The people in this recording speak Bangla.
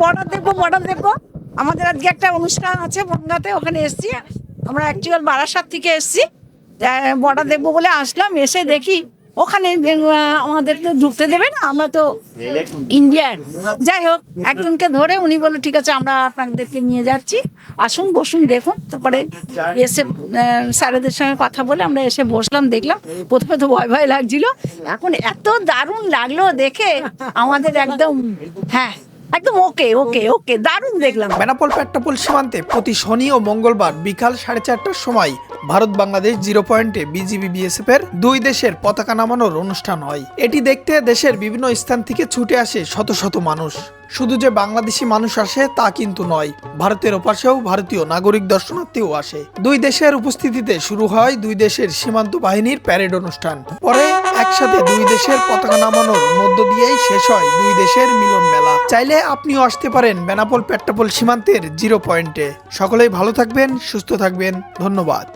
বর্ডার দেখব আমাদের আজকে একটা অনুষ্ঠান আছে বনগাতে, ওখানে এসছি। আমরা অ্যাকচুয়াল বারাসাত থেকে এসছি। বর্ডার দেখব বলে আসলাম, এসে দেখি ওখানে আমাদের তো ঢুকতে দেবে না, আমরা তো ইন্ডিয়ান যাই হোক, একজনকে ধরে উনি বলল, ঠিক আছে, আমরা আপনাদেরকে নিয়ে যাচ্ছি। আসুন, বসুন, দেখুন। তারপরে এসে স্যারেদের সঙ্গে কথা বলে আমরা এসে বসলাম, দেখলাম। প্রথমে তো ভয় ভয় লাগছিল। এখন এত দারুণ লাগল দেখে, আমাদের একদম হ্যাঁ। একদম ওকে ওকে ওকে দারুণ দেখলাম। বেনাপোল পেট্টাপোল সীমান্তে প্রতি শনি ও মঙ্গলবার বিকাল সাড়ে চারটার সময় ভারত বাংলাদেশ জিরো পয়েন্টে বিজিবি বিএসএফ এর দুই দেশের পতাকা নামানোর অনুষ্ঠান হয়। এটি দেখতে দেশের বিভিন্ন স্থান থেকে ছুটে আসে শত শত মানুষ। শুধু যে বাংলাদেশি মানুষ আসে তা কিন্তু নয়, ভারতের ওপাশেও ভারতীয় নাগরিক দর্শনার্থীও আসে। দুই দেশের উপস্থিতিতে শুরু হয় দুই দেশের সীমান্ত বাহিনীর প্যারেড অনুষ্ঠান। পরে একসাথে দুই দেশের পতাকা নামানোর মধ্য দিয়েই শেষ হয় দুই দেশের মিলন মেলা। চাইলে আপনিও আসতে পারেন বেনাপোল পেট্টাপোল সীমান্তের জিরো পয়েন্টে। সকলেই ভালো থাকবেন, সুস্থ থাকবেন। ধন্যবাদ।